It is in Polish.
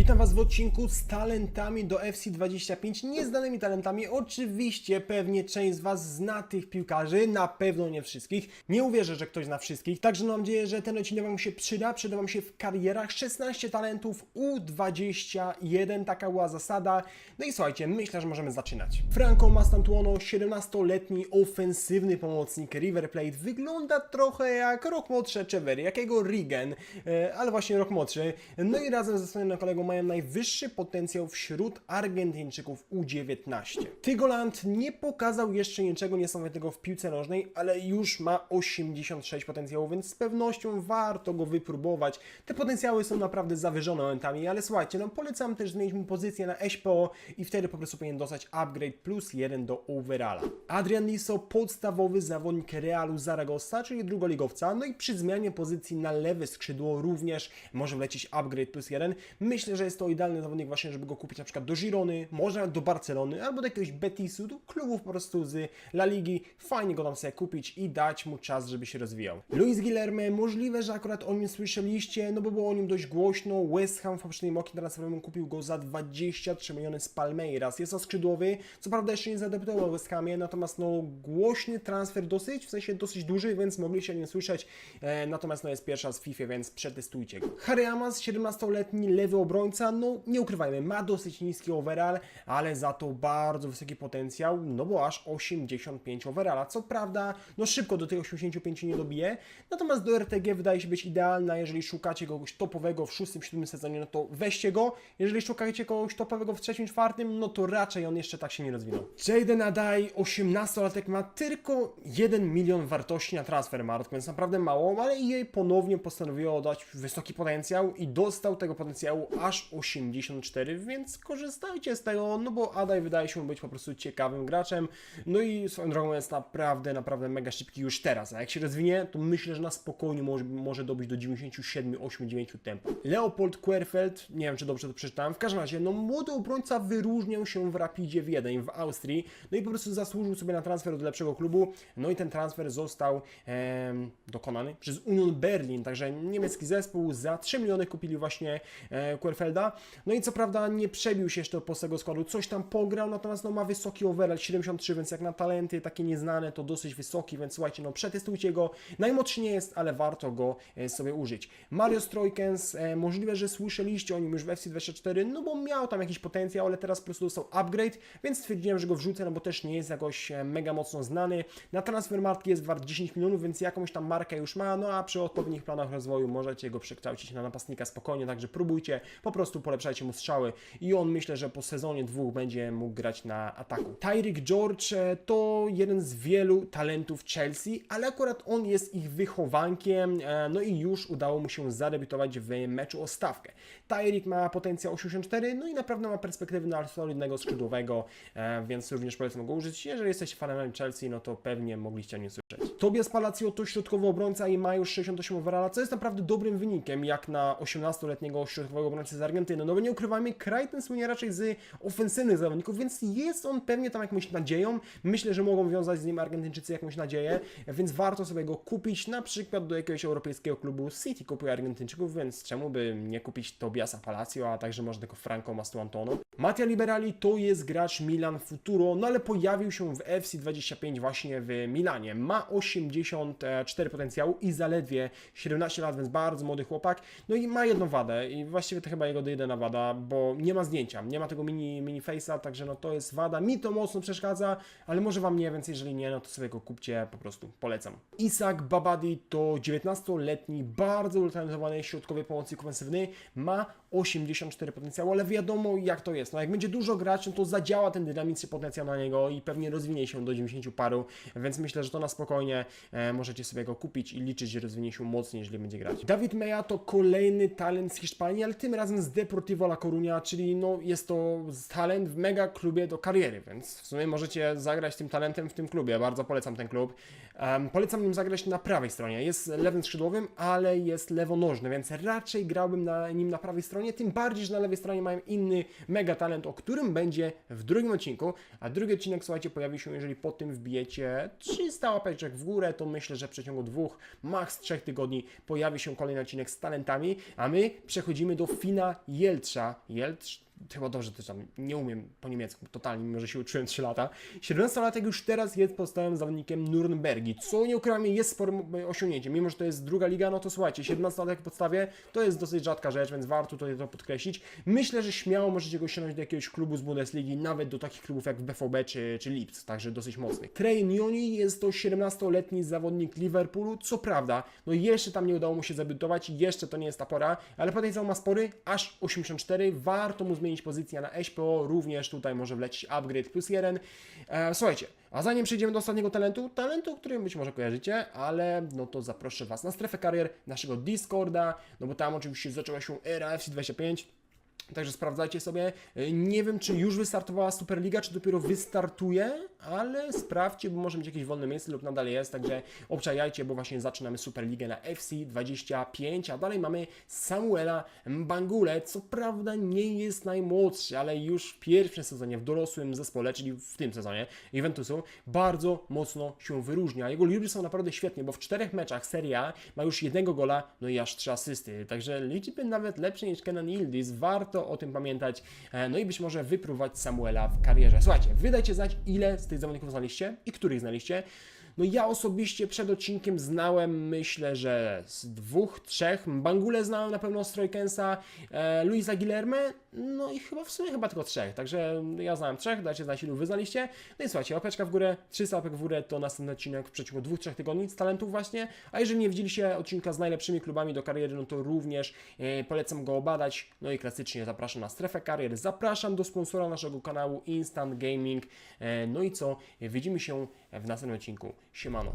Witam Was w odcinku z talentami do FC25, nieznanymi talentami. Oczywiście pewnie część z Was zna tych piłkarzy, na pewno nie wszystkich. Nie uwierzę, że ktoś zna wszystkich, także mam nadzieję, że ten odcinek Wam się przyda. Przyda Wam się w karierach 16 talentów U21, taka była zasada. No i słuchajcie, myślę, że możemy zaczynać. Franco Mastantuono, 17-letni ofensywny pomocnik River Plate, wygląda trochę jak rok młodszy Echeverry, jakiego Regan, e, ale właśnie rok młodszy. No i razem ze swoim kolegą mają najwyższy potencjał wśród Argentyńczyków U19. Tygoland nie pokazał jeszcze niczego niesamowitego w piłce nożnej, ale już ma 86 potencjału, więc z pewnością warto go wypróbować. Te potencjały są naprawdę zawyżone momentami, ale słuchajcie, no polecam też zmienić mu pozycję na SPO i wtedy po prostu powinien dostać upgrade plus jeden do overalla. Adrian Liso, podstawowy zawodnik Realu Zaragoza, czyli drugoligowca, no i przy zmianie pozycji na lewe skrzydło również może wlecieć upgrade plus jeden. Myślę, że jest to idealny zawodnik właśnie, żeby go kupić na przykład do Girony, może do Barcelony, albo do jakiegoś Betisu, do klubów po prostu z La Ligi. Fajnie go tam sobie kupić i dać mu czas, żeby się rozwijał. Luis Guilherme, możliwe, że akurat o nim słyszeliście, no bo było o nim dość głośno. West Ham w poprzednim oknie transferowym kupił go za 23 miliony z Palmeiras. Jest to skrzydłowy, co prawda jeszcze nie zadebiutował w West Hamie, natomiast no głośny transfer dosyć, w sensie dosyć duży, więc mogliście o nim słyszeć. E, natomiast no jest pierwsza z FIFA, więc przetestujcie go. Harry Amas, 17-letni lewy obrońca, no nie ukrywajmy, ma dosyć niski overall, ale za to bardzo wysoki potencjał, no bo aż 85 overalla. Co prawda, no szybko do tych 85 nie dobije, natomiast do RTG wydaje się być idealna, jeżeli szukacie kogoś topowego w 6-7 sezonie, no to weźcie go, jeżeli szukacie kogoś topowego w trzecim, czwartym, no to raczej on jeszcze tak się nie rozwinął. Jaden Adai, 18-latek, ma tylko 1 milion wartości na Transfermarkt, więc naprawdę mało, ale jej ponownie postanowiło dać wysoki potencjał i dostał tego potencjału aż 84, więc korzystajcie z tego, no bo Adai wydaje się być po prostu ciekawym graczem, no i swoją drogą jest naprawdę, naprawdę mega szybki już teraz, a jak się rozwinie, to myślę, że na spokojnie może, może dobić do 97, 8, 9 tempa. Leopold Querfeld, nie wiem czy dobrze to przeczytałem, w każdym razie, no młody obrońca wyróżniał się w Rapidzie Wiedeń w Austrii, no i po prostu zasłużył sobie na transfer do lepszego klubu, no i ten transfer został em, dokonany przez Union Berlin, także niemiecki zespół za 3 miliony kupili właśnie e, No i co prawda nie przebił się jeszcze do polskiego składu, coś tam pograł, natomiast no ma wysoki overall 73, więc jak na talenty takie nieznane to dosyć wysoki, więc słuchajcie, no przetestujcie go, najmłodszy nie jest, ale warto go e, sobie użyć. Mario Strojkens, e, możliwe, że słyszeliście o nim już w FC24, no bo miał tam jakiś potencjał, ale teraz po prostu dostał upgrade, więc stwierdziłem, że go wrzucę, no bo też nie jest jakoś e, mega mocno znany. Na Transfermarkt jest wart 10 milionów, więc jakąś tam markę już ma, no a przy odpowiednich planach rozwoju możecie go przekształcić na napastnika spokojnie, także próbujcie, po prostu polepszajcie mu strzały i on myślę, że po sezonie dwóch będzie mógł grać na ataku. Tyreek George e, to jeden z wielu talentów Chelsea, ale akurat on jest ich wychowankiem, e, no i już udało mu się zadebiutować w meczu o stawkę. Tyreek ma potencjał 84, no i naprawdę ma perspektywy na solidnego skrzydłowego, e, więc również polecam go użyć. Jeżeli jesteście fanem Chelsea, no to pewnie mogliście o nim słyszeć. Tobias Palacio to środkowy obrońca i ma już 68 overalla, co jest naprawdę dobrym wynikiem, jak na 18-letniego środkowego obrońcę z. No bo nie ukrywajmy, kraj ten słynie raczej z ofensywnych zawodników, więc jest on pewnie tam jakąś nadzieją. Myślę, że mogą wiązać z nim Argentyńczycy jakąś nadzieję, więc warto sobie go kupić, na przykład do jakiegoś europejskiego klubu City kupuje Argentyńczyków, więc czemu by nie kupić Tobiasa Palacio, a także może tego Franco Mastuantono. Mattia Liberali to jest gracz Milan Futuro, no ale pojawił się w FC25 właśnie w Milanie. Ma 84 potencjału i zaledwie 17 lat, więc bardzo młody chłopak. No i ma jedną wadę i właściwie to chyba jego jedyna wada, bo nie ma zdjęcia, nie ma tego mini, mini face'a, także no to jest wada. Mi to mocno przeszkadza, ale może Wam nie, więc jeżeli nie, no to sobie go kupcie, po prostu polecam. Isak Babadi to 19-letni, bardzo utalentowany środkowy pomocnik ofensywny, ma 84 potencjału, ale wiadomo jak to jest. No jak będzie dużo graczy, no to zadziała ten dynamiczny potencjał na niego i pewnie rozwinie się do 90 paru, więc myślę, że to na spokojnie e, możecie sobie go kupić i liczyć, że rozwinie się mocniej, jeżeli będzie grać. Dawid Meja to kolejny talent z Hiszpanii, ale tym razem z Deportivo La Coruña, czyli no jest to talent w mega klubie do kariery, więc w sumie możecie zagrać tym talentem w tym klubie. Bardzo polecam ten klub. Polecam nim zagrać na prawej stronie. Jest lewym skrzydłowym, ale jest lewonożny, więc raczej grałbym na nim na prawej stronie. Tym bardziej, że na lewej stronie mają inny mega talent, o którym będzie w drugim odcinku. A drugi odcinek, słuchajcie, pojawi się, jeżeli po tym wbijecie 300 łapeczek w górę, to myślę, że w przeciągu dwóch, maks trzech tygodni pojawi się kolejny odcinek z talentami. A my przechodzimy do Fina Jeltrza. Jeltrz chyba dobrze też tam nie umiem po niemiecku totalnie, mimo że się uczyłem 3 lata. 17-latek już teraz jest podstawowym zawodnikiem Nürnbergi, co nie ukrywam jest sporym osiągnięciem. Mimo, że to jest druga liga, no to słuchajcie, 17-latek w podstawie to jest dosyć rzadka rzecz, więc warto tutaj to podkreślić. Myślę, że śmiało możecie go ściągnąć do jakiegoś klubu z Bundesligi, nawet do takich klubów jak BVB czy, czy Leeds, także dosyć mocny. Trey Nioni jest to 17-letni zawodnik Liverpoolu, co prawda, no jeszcze tam nie udało mu się zabiutować, jeszcze to nie jest ta pora, ale potencjał ma spory, aż 84, warto mu zmienić pozycję na SPO, również tutaj może wlecieć upgrade plus jeden. E, słuchajcie, a zanim przejdziemy do ostatniego talentu, talentu, który być może kojarzycie, ale no to zaproszę Was na strefę karier naszego Discorda, no bo tam oczywiście zaczęła się era FC25, Także sprawdzajcie sobie. Y, Nie wiem, czy już wystartowała Superliga, czy dopiero wystartuje, ale sprawdźcie, bo może mieć jakieś wolne miejsce lub nadal jest. Także obczajajcie, bo właśnie zaczynamy Superligę na FC25, a dalej mamy Samuela Mbangule. Co prawda nie jest najmłodszy, ale już w pierwszym sezonie w dorosłym zespole, czyli w tym sezonie Juventusu, bardzo mocno się wyróżnia. Jego liczby są naprawdę świetnie, bo w czterech meczach Serie A ma już jednego gola, no i aż trzy asysty. Także liczby nawet lepsze niż Kenan Yildiz. Warto o tym pamiętać. E, No i być może wypróbować Samuela w karierze. Słuchajcie, wydajcie znać, ile z tych zawodników znaliście i których znaliście. No ja osobiście przed odcinkiem znałem, myślę, że z dwóch, trzech. Bangule znałem na pewno z Trojkensa, e, Luisa Guilherme, no i chyba w sumie chyba tylko trzech. Także ja znałem trzech, dajcie znać ilu wy znaliście. No i słuchajcie, łapeczka w górę, 300 łapek w górę to następny odcinek w przeciągu dwóch, trzech tygodni z talentów właśnie. A jeżeli nie widzieliście odcinka z najlepszymi klubami do kariery, no to również e, polecam go obadać. No i klasycznie zapraszam na strefę karier, zapraszam do sponsora naszego kanału Instant Gaming. E, no i co, widzimy się w następnym odcinku. Siemano.